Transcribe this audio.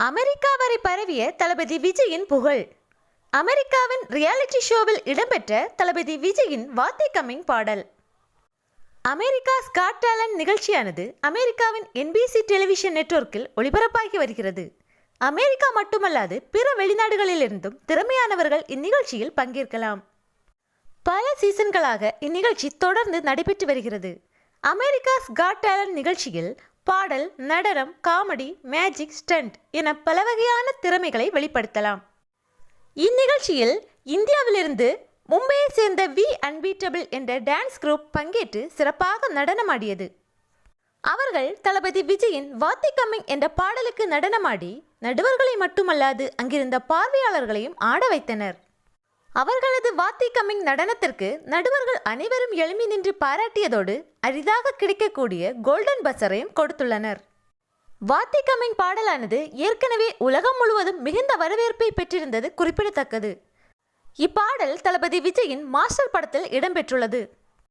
America வரை பரவிய தளபதி விஜயின் புகழ். அமெரிக்காவின் ரியாலிட்டி ஷோவில் இடம்பெற்ற தளபதி விஜயின் வார்த்தை கம்மிங் பாடல். அமெரிக்கா ஸ்காட் டேலண்ட் நிகழ்ச்சியானது அமெரிக்காவின் என்பிசி டெலிவிஷன் நெட்வொர்க்கில் ஒளிபரப்பாகி வருகிறது. அமெரிக்கா மட்டுமல்லாது பிற வெளிநாடுகளிலிருந்தும் திறமையானவர்கள் இந்நிகழ்ச்சியில் பங்கேற்கலாம். பல சீசன்களாக இந்நிகழ்ச்சி தொடர்ந்து நடைபெற்று வருகிறது. அமெரிக்காஸ் காட் டேலண்ட் நிகழ்ச்சியில் பாடல் நடனம் காமெடி மேஜிக் ஸ்டண்ட் என பல வகையான திறமைகளை வெளிப்படுத்தலாம். இந்நிகழ்ச்சியில் இந்தியாவிலிருந்து மும்பையை சேர்ந்த வி அன்பீட்டபிள் என்ற டான்ஸ் குரூப் பங்கேற்று சிறப்பாக நடனமாடியது. அவர்கள் தளபதி விஜயின் வாத்தி கம்மிங் என்ற பாடலுக்கு நடனமாடி நடுவர்களை மட்டுமல்லாது அங்கிருந்த பார்வையாளர்களையும் ஆட வைத்தனர். அவர்களது வாத்தி கம்மிங் நடனத்திற்கு நடுவர்கள் அனைவரும் எழுமி நின்று பாராட்டியதோடு அரிதாக கிடைக்கக்கூடிய கோல்டன் பஸ்ஸரையும் கொடுத்துள்ளனர். வாத்தி கம்மிங் பாடலானது ஏற்கனவே உலகம் முழுவதும் மிகுந்த வரவேற்பை பெற்றிருந்தது குறிப்பிடத்தக்கது. இப்பாடல் தளபதி விஜயின் மாஸ்டர் படத்தில் இடம்பெற்றுள்ளது.